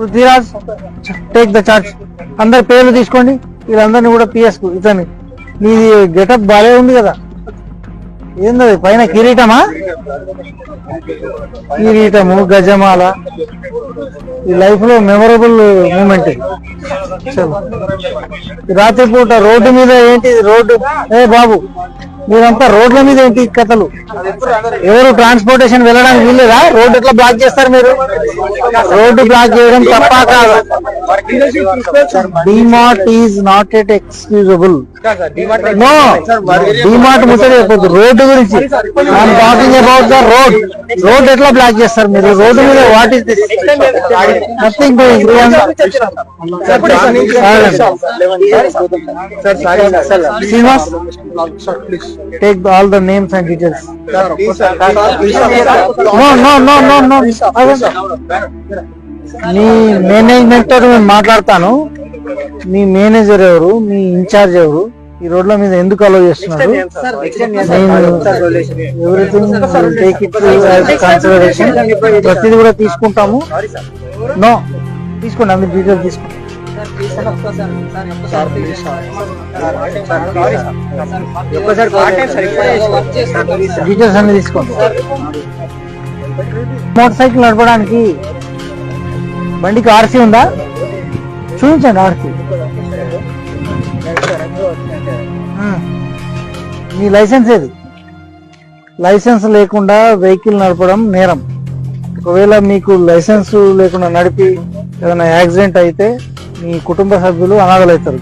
Prithviraj take the charge అందరి పేర్లు తీసుకోండి. వీళ్ళందరినీ కూడా పిఎస్ ఇతని మీది గెటప్ బాగా ఉంది కదా. ఏంది పైన కిరీటమా? కిరీటము గజమాల. ఈ లైఫ్లో మెమొరబుల్ మూమెంట్ రాత్రిపూట రోడ్డు మీద ఏంటి? రోడ్డు. ఏ బాబు. మీరంతా రోడ్ల మీద ఏంటి కథలు ఎవరు ట్రాన్స్పోర్టేషన్ వెళ్ళడానికి వీల్లేదా రోడ్డు ఎట్లా బ్లాక్ చేస్తారు మీరు రోడ్డు బ్లాక్ చేయడం తప్ప కాదు DMart is not at excusable no DMart ముట్టడి రోడ్డు గురించి I'm talking about the road road ఎట్లా బ్లాక్ చేస్తారు మీరు రోడ్డు మీద what is this nothing Srinivas take all the names and details no no no no no మీ మేనేజ్మెంట్తో నేను మాట్లాడతాను. మీ manager ఎవరు? మీ ఇన్ఛార్జ్ ఎవరు? ఈ రోడ్ల మీద ఎందుకు అలో చేస్తున్నారు? ప్రతిది కూడా తీసుకుంటాము. నో తీసుకోండి అందరి డీటెయిల్ తీసుకోండి. డీటెయిల్స్ అన్ని తీసుకోండి మోటార్ సైకిల్ నడపడానికి బండికి ఆర్సీ ఉందా? చూపించండి ఆర్సీ. మీ లైసెన్స్ ఏది? లైసెన్స్ లేకుండా వెహికల్ నడపడం నేరం. ఒకవేళ మీకు లైసెన్స్ లేకుండా నడిపి ఏదైనా యాక్సిడెంట్ అయితే మీ కుటుంబ సభ్యులు అనాథలవుతారు